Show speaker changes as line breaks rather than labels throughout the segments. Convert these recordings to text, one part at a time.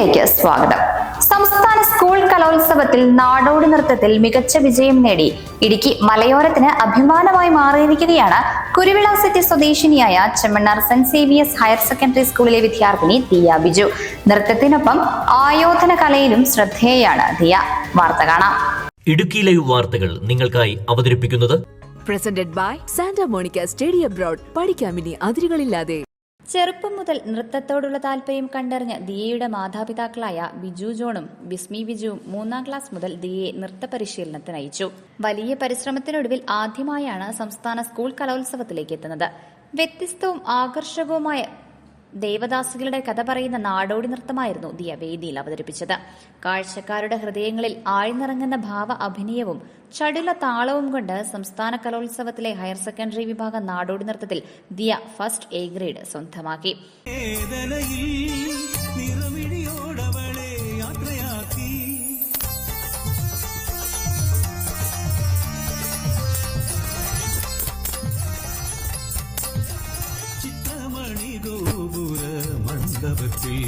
ന്യൂസിലേക്ക് സ്വാഗതം. സംസ്ഥാന സ്കൂൾ കലോത്സവത്തിൽ നാടോടി നൃത്തത്തിൽ മികച്ച വിജയം നേടി. ഇടുക്കി മലയോരത്തിന് അഭിമാനമായി മാറിയിരിക്കുകയാണ് കുരുവിള സിറ്റി സ്വദേശിനിയായ ചെമ്മണ്ണാർ സെന്റ് സേവിയസ് ഹയർ സെക്കൻഡറി സ്കൂളിലെ വിദ്യാർത്ഥിനി ദിയ ബിജു. നൃത്തത്തിനൊപ്പം ആയോധന കലയിലും ശ്രദ്ധേയാണ് ദിയ. വാർത്ത കാണാം.
ഇടുക്കി ലൈവ് വാർത്തകൾ നിങ്ങൾക്കായി അവതരിപ്പിക്കുന്നത്
presented by Santa Monica study abroad പഠിക്കാമിനി അതിരുകളില്ലാതെ.
ചെറുപ്പം മുതൽ നൃത്തത്തോടുള്ള താല്പര്യം കണ്ടറിഞ്ഞ ദിയയുടെ മാതാപിതാക്കളായ ബിജു ജോണും ബിസ്മി ബിജുവും മൂന്നാം ക്ലാസ് മുതൽ ദിയയെ നൃത്ത പരിശീലനത്തിന് അയച്ചു. വലിയ പരിശ്രമത്തിനൊടുവിൽ ആദ്യമായാണ് സംസ്ഥാന സ്കൂൾ കലോത്സവത്തിലേക്ക് എത്തുന്നത്. വ്യത്യസ്തവും ആകർഷകവുമായ ദേവദാസികളുടെ കഥ പറയുന്ന നാടോടി നൃത്തമായിരുന്നു ദിയ വേദിയിൽ അവതരിപ്പിച്ചത്. കാഴ്ചക്കാരുടെ ഹൃദയങ്ങളിൽ ആഴ്ന്നിറങ്ങുന്ന ഭാവ അഭിനയവും ചടുല താളവും കൊണ്ട് സംസ്ഥാന കലോത്സവത്തിലെ ഹയർ സെക്കൻഡറി വിഭാഗം നാടോടി നൃത്തത്തിൽ ദിയ ഫസ്റ്റ് എ ഗ്രേഡ് സ്വന്തമാക്കി.
ചിത്രമണി ഗോപുര മണ്ഡപത്തിൽ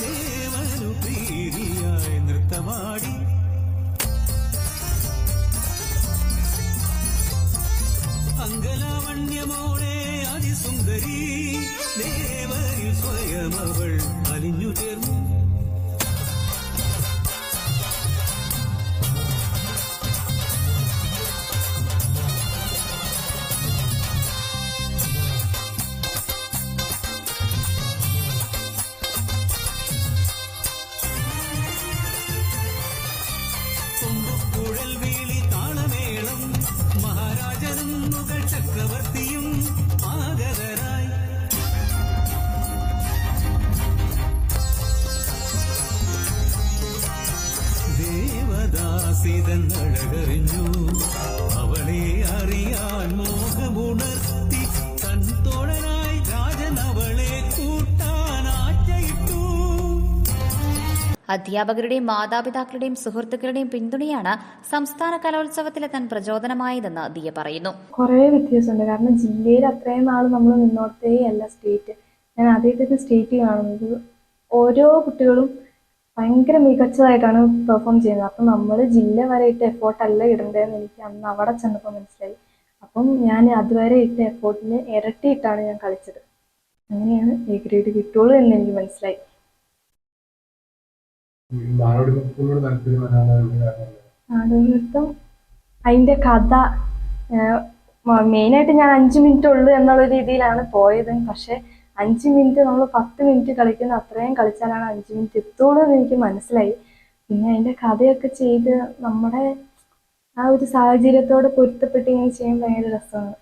ദേവനു പ്രീതിയായി നൃത്തമാടി. അങ്കലാവണ്യമോടെ അതിസുന്ദരി ദേവരിൽ സ്വയം അവൾ അഴകറിഞ്ഞു അവളെ അറിയാൻ മോഹമുണർത്തി തൻ തോഴനായി രാജൻ അവളെ കൂട്ടാൻ ആറ്റയിട്ടു
അധ്യാപകരുടെയും മാതാപിതാക്കളുടെയും സുഹൃത്തുക്കളുടെയും പിന്തുണയാണ് സംസ്ഥാന കലോത്സവത്തിലെത്താൻ പ്രചോദനമായതെന്ന് ദിയ പറയുന്നു.
കുറേ വ്യത്യാസമുണ്ട്. കാരണം ജില്ലയിൽ അത്രയും നാൾ നമ്മൾ നിന്നോട്ടേ അല്ല സ്റ്റേറ്റ് ഞാൻ ആദ്യമായിട്ട് സ്റ്റേറ്റ് കാണുന്നത്. ഓരോ കുട്ടികളും ഭയങ്കര മികച്ചതായിട്ടാണ് പെർഫോം ചെയ്യുന്നത്. അപ്പം നമ്മൾ ജില്ല വരെ ഇട്ട എഫോർട്ടല്ല ഇടേണ്ടതെന്ന് എനിക്ക് അന്ന് അവിടെ ചെന്നപ്പോൾ മനസ്സിലായി. അപ്പം ഞാൻ അതുവരെ ഇട്ട എഫോർട്ടിന് ഇരട്ടിയിട്ടാണ് ഞാൻ കളിച്ചത്. അങ്ങനെയാണ് എ ഗ്രേഡ് കിട്ടുള്ളൂ എന്ന് എനിക്ക് മനസ്സിലായി. നാടോടിനൃത്തം അതിന്റെ കഥ മെയിനായിട്ട് ഞാൻ അഞ്ച് മിനിറ്റ് ഉള്ളൂ എന്നുള്ള രീതിയിലാണ് പോയത്. പക്ഷെ അഞ്ച് മിനിറ്റ് നമ്മൾ പത്ത് മിനിറ്റ് കളിക്കുന്ന അത്രയും കളിച്ചാലാണ് അഞ്ച് മിനിറ്റ് എത്തുള്ളൂ എന്ന് എനിക്ക് മനസ്സിലായി. പിന്നെ അതിന്റെ കഥയൊക്കെ ചെയ്ത് നമ്മുടെ ആ ഒരു സാഹചര്യത്തോട് പൊരുത്തപ്പെട്ട് ഇങ്ങനെ ചെയ്യാൻ ഭയങ്കര രസമാണ്.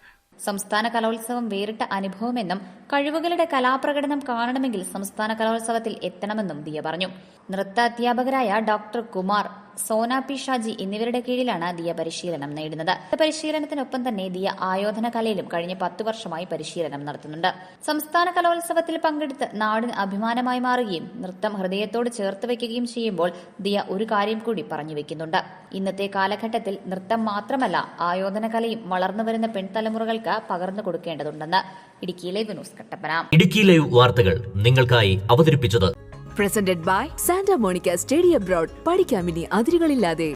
സംസ്ഥാന കലോത്സവം വേറിട്ട അനുഭവമെന്നും കഴിവുകളുടെ കലാപ്രകടനം കാണണമെങ്കിൽ സംസ്ഥാന കലോത്സവത്തിൽ എത്തണമെന്നും ദിയ പറഞ്ഞു. നൃത്ത അധ്യാപകരായ ഡോക്ടർ കുമാർ സോന പി. ഷാജി എന്നിവരുടെ കീഴിലാണ് ദിയ പരിശീലനം നേടുന്നത്. പരിശീലനത്തിനൊപ്പം തന്നെ ദിയ ആയോധന കലയിലും കഴിഞ്ഞ പത്തു വർഷമായി പരിശീലനം നടത്തുന്നുണ്ട്. സംസ്ഥാന കലോത്സവത്തിൽ പങ്കെടുത്ത് നാടിന് അഭിമാനമായി മാറുകയും നൃത്തം ഹൃദയത്തോട് ചേർത്ത് വയ്ക്കുകയും ചെയ്യുമ്പോൾ ദിയ ഒരു കാര്യം കൂടി പറഞ്ഞു വെക്കുന്നുണ്ട്. ഇന്നത്തെ കാലഘട്ടത്തിൽ നൃത്തം മാത്രമല്ല ആയോധന കലയും വളർന്നു വരുന്ന പെൺതലമുറകൾക്ക് പകർന്നു കൊടുക്കേണ്ടതുണ്ടെന്ന്. Live news Kattappana.
Idukki live വാർത്തകൾ നിങ്ങൾക്കായി അവതരിപ്പിച്ചത്
presented by Santa Monica study abroad പഠിക്കാമിനി അതിരുകളില്ലാതെ.